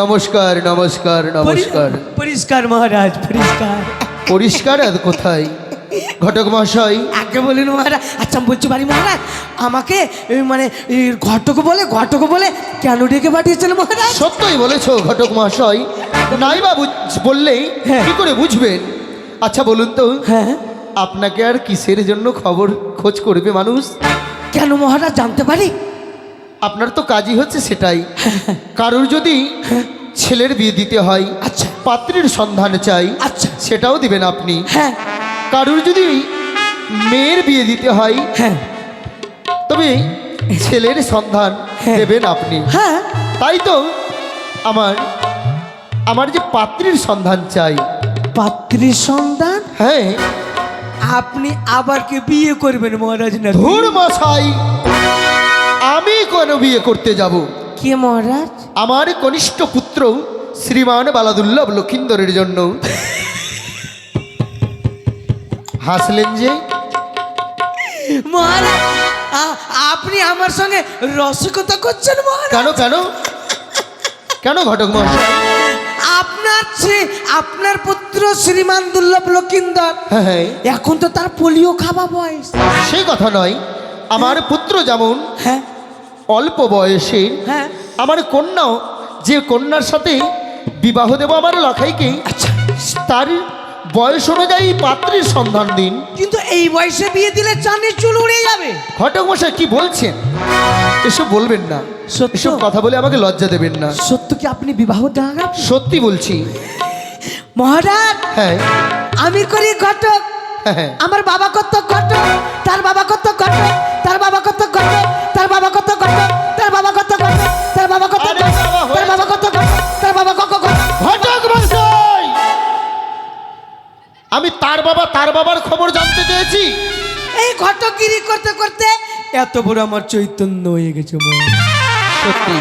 নমস্কার নমস্কার নমস্কার। পরিষ্কার মহারাজ পরিষ্কার। পরিষ্কার আর কোথায়? ঘটক মহাশয়? আগে বলুন মহারাজ আচ্ছা আমি বলছি বাড়ি মহারাজ আমাকে মানে ঘটক বলে ঘটক বলে কেন ডেকে পাঠিয়েছেন মহারাজ? সত্যই বলেছ ঘটক মহাশয়। নাই বা বললেই হ্যাঁ। কি করে বুঝবেন? আচ্ছা বলুন তো হ্যাঁ। আপনাকে আর কিসের জন্য খবর খোঁজ করবে মানুষ? কেন মহারাজ জানতে পারি? আপনার তো কাজই হচ্ছে সেটাই। কারোর যদি ছেলের বিয়ে দিতে হয় আচ্ছা। পাত্রীর সন্ধান চাই আচ্ছা। সেটাও দিবেন আপনি। হ্যাঁ। কারুর যদি মেয়ের বিয়ে দিতে হয় হ্যাঁ। তবে ছেলের সন্ধান হ্যাঁ। দেবেন আপনি। হ্যাঁ। তাই তো আমার আমার যে পাত্রীর সন্ধান চাই। পাত্রী সন্ধান? হ্যাঁ। আপনি আবার কে বিয়ে করবেন মহারাজ না ধুর মশাই আমি কেন বিয়ে করতে যাব? কে মহারাজ? আমার কনিষ্ঠ পুত্র শ্রীমান বালাদুল্লভ লক্ষিন্দরের জন্য। হাসলেন যে? মহারাজ আপনি আমার সঙ্গে রসিকতা করছেন কেন কেন? কেন ঘটক মশাই আপনার ছে আপনার পুত্র শ্রীমান দুর্লভ লক্ষিন্দর। হ্যাঁ হ্যাঁ। এখন তো তার পোলিও খাওয়া বয়স। সেই কথা নয় আমার পুত্র যেমন হ্যাঁ। অল্প বয়সে। হ্যাঁ। আমার কন্যাও যে কন্যার সাথে বিবাহ দেব আমার লখাইকে আচ্ছা। তার বয়স অনুযায়ী পাত্রের সন্ধান দিন। কিন্তু এই বয়সে বিয়ে দিলে চাঁদের চুল উড়ে যাবে। ঘটক মশাই কি বলছেন? এসব বলবেন না। সত্য? এসব কথা বলে আমাকে লজ্জা দেবেন না। সত্য কি আপনি বিবাহ দেওয়া সত্যি বলছি। মহারাজ হ্যাঁ। আমি করি ঘটক। হ্যাঁ, হ্যাঁ। আমার বাবা কত ঘটক তার বাবা কত ঘটক তার বাবা বাবা তার বাবার খবর জানতে চেয়েছি। এই ঘটকগিরি করতে করতে এত বড় আমার চৈতন্য হয়ে গেছে সত্যি?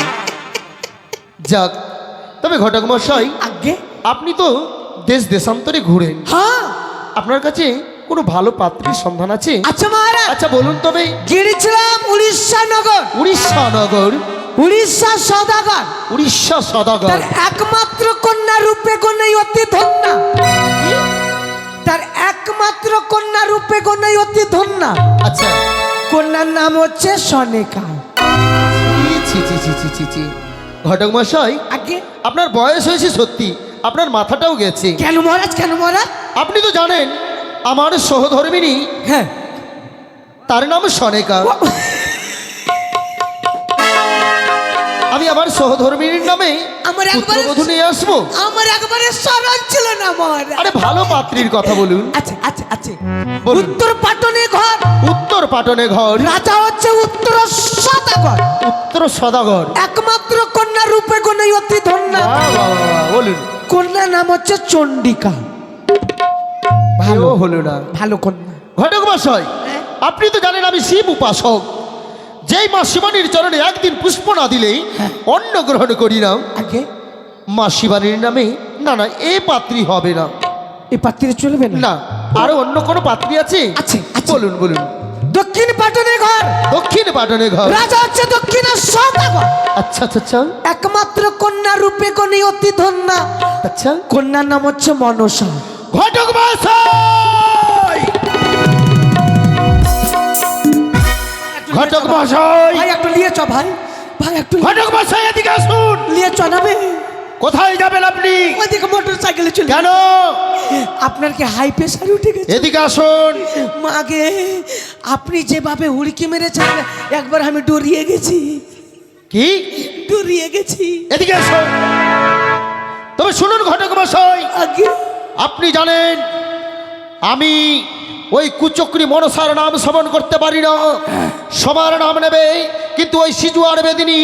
যাক তবে ঘটক মশাই আগে আপনি তো দেশ দেশান্তরে ঘুরেন। হ্যাঁ। আপনার কাছে কোনো ভালো পাত্রীর সন্ধান আছে? আচ্ছা মহারাজ। আচ্ছা বলুন তবে। গিয়েছিলাম উড়িষ্যা নগর। উড়িষ্যা নগর? উড়িষ্যা সদাগর। উড়িষ্যা সদাগর। তার একমাত্র কন্যা রূপে কন্যাই অতি ধন্যা। তার একমাত্র কন্যা রূপে কন্যাই অতি ধন্যা। আচ্ছা। কন্যার নাম হচ্ছে সনেকা। ছি ছি ছি ছি ছি ছি ঘটক মশাই আগে। আপনার বয়স হয়েছে সত্যি আপনার মাথাটাও গেছে। কেন মহারাজ কেন মহারাজ? আপনি তো জানেন আমার সহধর্মিনী হ্যাঁ। তার নাম সনেকা। আমি আমার সহধর্মিনীর নামে আমার একবার- পুত্রবধূ নিয়ে আসব? আমার একবারে স্মরণ ছিল না আমার। আরে ভালো পাত্রীর কথা বলুন। আচ্ছা আচ্ছা আচ্ছা। উত্তর পাটনে ঘর। উত্তর পাটনে ঘর। রাজা হচ্ছে উত্তর সদাগর। উত্তর সদাগর। একমাত্র কন্যা রূপে কন্যাই অতি ধন্যা। বলুন। কন্যা নাম হচ্ছে চণ্ডিকা। ভালো হলো না। ভালো কন্যা। ঘটক মশাই আপনি তো জানেন আমি শিব উপাসক। যেই মা শিবানীর চরণে একদিন পুষ্প না দিলেই অন্ন গ্রহণ করি না। আগে? মা শিবানীর নামে না না এ পাত্রী হবে না। এ পাত্রে চলবে না? আরও অন্য কোনো পাত্রী আছে? আছে। বলুন বলুন। দক্ষিণ পাটনে ঘর। দক্ষিণ পাটনে ঘর। রাজা হচ্ছে দক্ষিণ সদাগর আচ্ছা আচ্ছা আচ্ছা। একমাত্র কন্যা রূপে কন্যা অতি ধন্যা। আচ্ছা। কন্যার নাম হচ্ছে মনসা। ঘটক মশাই ঘটক মশাই ভাই একটু নিয়ে চ ভাই। ভাই একটু ঘটক মশাই এদিকে আসুন। নিয়ে চ না বে। কোথায় যাবেন আপনি? ওইদিকে মোটর সাইকেলে চলে কেন? আপনার কি হাই প্রেশার উঠে গেছে? এদিকে আসুন। মাগে আপনি যেভাবে হুড়কি মেরেছেন একবার আমি ডরিয়ে গেছি। কি? ডরিয়ে গেছি। এদিকে আসুন। তবে শুনুন ঘটক মশাই আপনি জানেন আমি ওই কুচক্রি মনসার নাম শ্রবণ করতে পারি না। সবার নাম নেবে কিন্তু ওই সিজুয়ার বেদিনী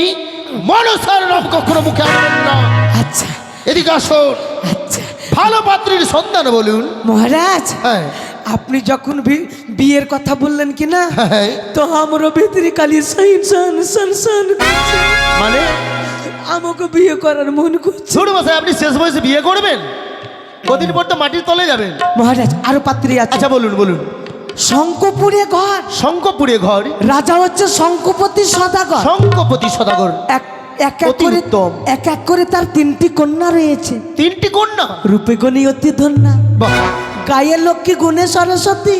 মনসার নাম কখনো মুখে আনবেন না। আচ্ছা। এদিকে আসুন। আচ্ছা। ভালো পাত্রীর সন্ধান বলুন। মহারাজ হ্যাঁ। আপনি যখন বিয়ের কথা বললেন কি না হ্যাঁ। তো আমারও ভিতরে সাইন সান সান সান মানে? আমাকে বিয়ে করার মন করছে। আপনি শেষ বয়সে বিয়ে করবেন? কদিন পর তো মাটির তলে যাবেন। মহারাজ আরও পাত্রী আছে। আচ্ছা বলুন বলুন। শঙ্কপুরে ঘর। শঙ্কপুরে ঘর? রাজা হচ্ছে শঙ্কপতি সদাগর। শঙ্কপতি সদাগর। এক এক এক করে। এক এক করে তার তিনটি কন্যা রয়েছে। তিনটি কন্যা? রূপে গণী অতি ধন্যা। গায়ের লক্ষ্মী গুণে সরস্বতী।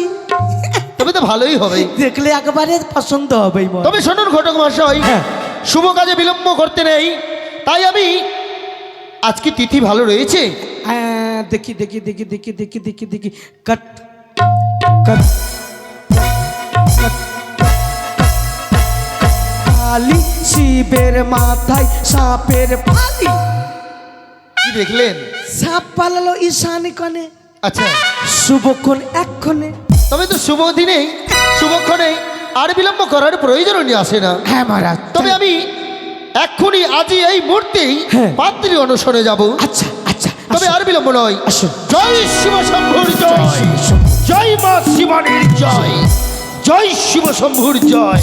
তবে তো ভালোই হবে। দেখলে একবারে পছন্দ হবেই তবে শুনুন ঘটক মশাই হ্যাঁ। শুভ কাজে বিলম্ব করতে নেই। তাই আমি আজকে তিথি ভালো রয়েছে? দেখি দেখি দেখি দেখি দেখি দেখি দেখি। কট কট। কালি শিবের মাথায় সাপের ফালি কি দেখলেন? সাপ পালালো ঈশানি কনে আচ্ছা। শুভক্ষণ এক্ষণে তবে তো শুভ দিনে শুভক্ষণে আর বিলম্ব করার প্রয়োজন আসে না। হ্যাঁ মহারাজ। তবে আমি এক্ষুনি আজই এই মুহূর্তেই হ্যাঁ। পাত্রী অনুসরণে যাব। আচ্ছা। তবে আর বিলম্ব নয়। জয় শিব শম্ভুর জয়। জয় মা শিবানীর জয়। জয় শিব শম্ভুর জয়।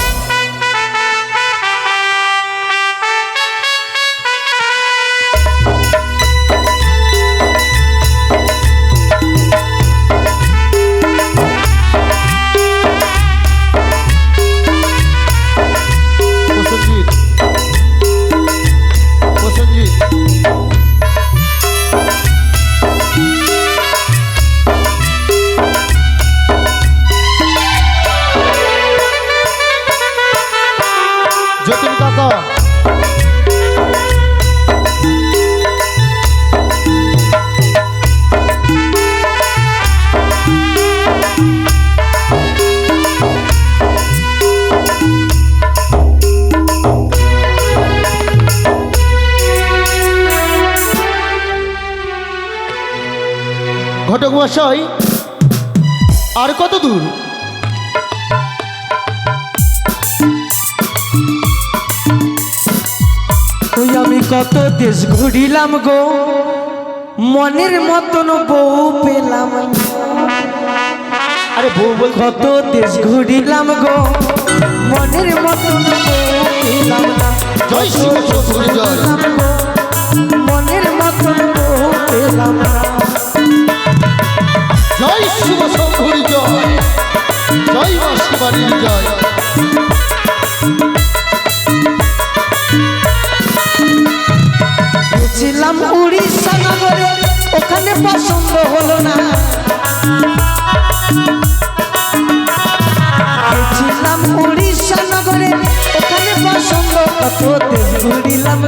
মশাই আর কত দূর ওই আমি কত দেশ ঘুরিলাম গো মনের মতন বউ পেলাম। আরে বউ বল কত দেশ ঘুরিলাম গো মনের মতন বউ পেলাম না। জয় জয় মনের মতন বউ পেলাম না। শিবানীর জয় গেছিলাম উড়িষ্যা নগরে ওখানে পছন্দ হলো না। গেছিলাম উড়িষ্যা নগরে ওখানে পছন্দ কত দেশ ঘুরিলাম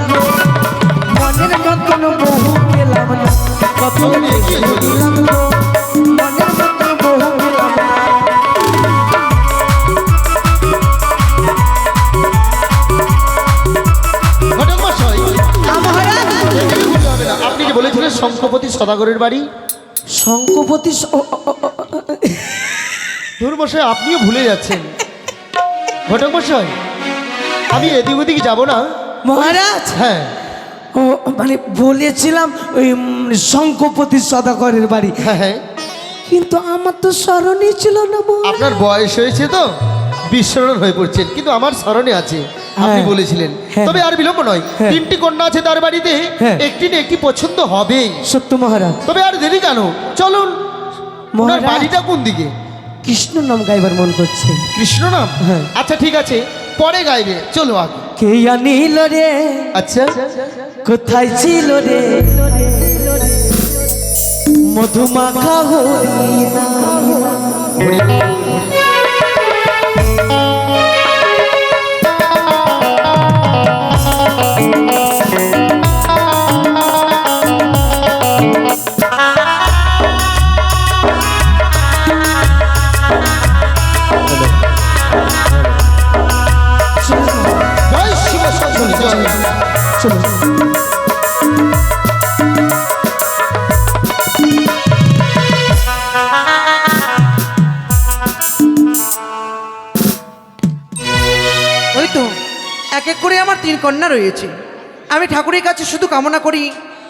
মনের মতন বহু পেলাম না, কত দেশ ঘুরিলাম যে বলেছিলেন শঙ্কপতি সদাগরের বাড়ি। শঙ্কপতি স- ও- ও- ও- ও- ধর মশাই আপনিও ভুলে যাচ্ছেন। ঘটক মশাই আমি এদিক ওদিক যাব না। মহারাজ! হ্যাঁ। ও মানে বলেছিলাম ওই শঙ্কপতি সদাগরের বাড়ি। হ্যাঁ হ্যাঁ। কিন্তু আমার তো স্মরণই ছিল না আপনার বয়স হয়েছে তো? বিস্মরণ হয়ে পড়ছেন কিন্তু আমার স্মরণে আছে। আপনি হ্যাঁ। বলেছিলেন। হ্যাঁ। তবে আর বিলম্ব নয়। হ্যাঁ। তিনটি কন্যা আছে তার বাড়িতে। একটি না একটি পছন্দ হবেই সত্য মহারাজ। তবে আর দেরি কেন? চলুন। ওনার। বাড়িটা কোন দিকে? কৃষ্ণ নাম গাইবার মন করছে। কৃষ্ণ নাম। আচ্ছা ঠিক আছে। পরে গাইবে। চলো আগে। কে আনিল রে? আচ্ছা। কোথায় ছিল রে? মধুমাখা হরিণা। জয় ওই তো এক এক করে আমার তিন কন্যা রয়েছে। আমি ঠাকুরের কাছে শুধু কামনা করি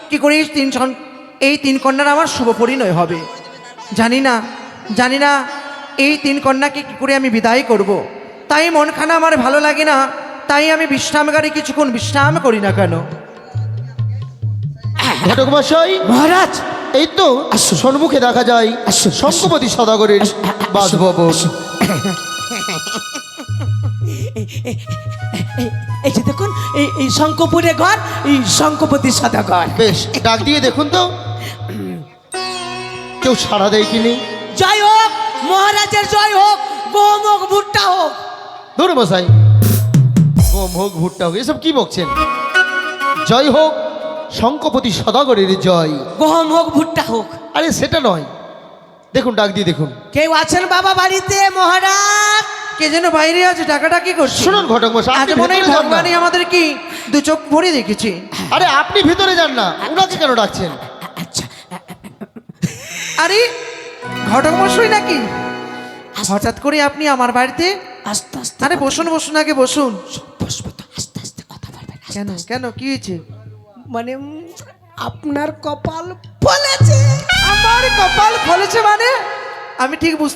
কি করে এই তিন এই তিন কন্যার আমার শুভ পরিণয় হবে? জানি না জানি না এই তিন কন্যাকে কি করে আমি বিদায় করব। তাই মনখানা আমার ভালো লাগে না তাই আমি বিশ্রামগারে কিছুক্ষণ বিশ্রাম করি না কেন? ঘটক মশাই মহারাজ! এই তো সম্মুখে দেখা যায় শঙ্কপতি সদাগরের বাসভবন। এই যে দেখুন এই এই শঙ্কপুরে ঘর এই শঙ্কপতি সাদা ঘর। বেশ ডাক দিয়ে দেখুন তো। কেউ সাড়া দেয় কি নেই? জয় হোক মহারাজের জয় হোক গম হোক ভুট্টা হোক। ধরু মশাই গম হোক ভুট্টা হোক এসব কি বকছেন? জয় হোক শঙ্কপতি সদাগরের জয়। গম হোক ভুট্টা হোক। আরে সেটা নয়। দেখুন ডাক দিয়ে দেখুন। কেউ আছেন বাবা বাড়িতে মহারাজ? কে যেন বাইরে আছে টাকাটা কি করছে? শুনুন ঘটক মশাই আজ আপনি মনে হয় ভেতরে যান না। ভগবানই আমাদের কি দু চোখ ভরে দেখেছি আরে আপনি ভিতরে যান না উনাকে কেন ডাকছেন? আচ্ছা। আরে ঘটক মশাই নাকি? হঠাৎ করে আপনি আমার বাড়িতে? আস্তে আস্তে আরে বসুন বসুন আগে বসুন। বসবো তো আস্তে আস্তে কথা বলবেন আস্তে কেন কেন কি হয়েছে? মানে উম, আপনার কপাল ফলেছে। আমার কপাল ফলেছে মানে? আমি ঠিক বুঝতে